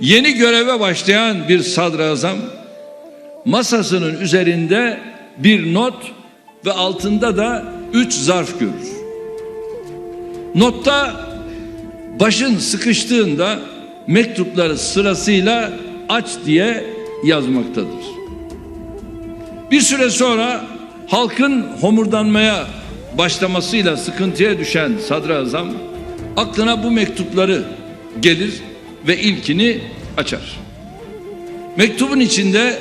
Yeni göreve başlayan bir sadrazam masasının üzerinde bir not ve altında da üç zarf görür. Notta başın sıkıştığında mektupları sırasıyla aç diye yazmaktadır. Bir süre sonra halkın homurdanmaya başlamasıyla sıkıntıya düşen sadrazam aklına bu mektupları gelir ve ilkini açar. Mektubun içinde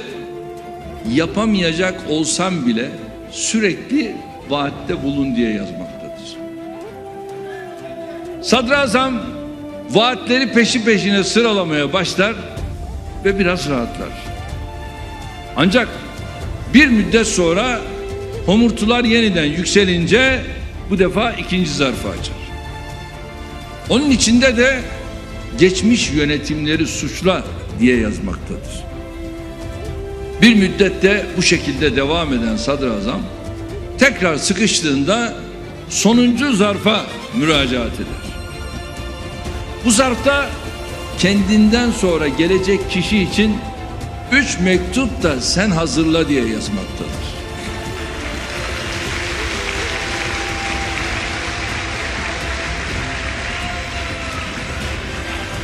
yapamayacak olsam bile sürekli vaatte bulun diye yazmaktadır. Sadrazam vaatleri peşi peşine sıralamaya başlar ve biraz rahatlar. Ancak bir müddet sonra homurtular yeniden yükselince bu defa ikinci zarfı açar. Onun içinde de geçmiş yönetimleri suçla diye yazmaktadır. Bir müddette bu şekilde devam eden sadrazam tekrar sıkıştığında sonuncu zarfa müracaat eder. Bu zarfta kendinden sonra gelecek kişi için üç mektup da sen hazırla diye yazmaktadır.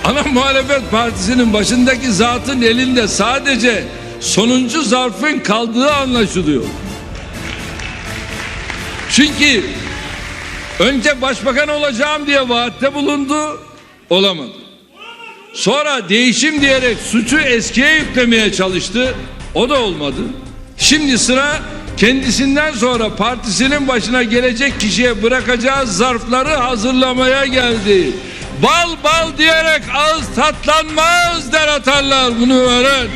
Ana muhalefet partisinin başındaki zatın elinde sadece sonuncu zarfın kaldığı anlaşılıyor. Çünkü önce başbakan olacağım diye vaatte bulundu, olamadı. Sonra değişim diyerek suçu eskiye yüklemeye çalıştı, o da olmadı. Şimdi sıra kendisinden sonra partisinin başına gelecek kişiye bırakacağı zarfları hazırlamaya geldi. Bal bal diyerek ağız tatlanmaz der atarlar bunu öğren.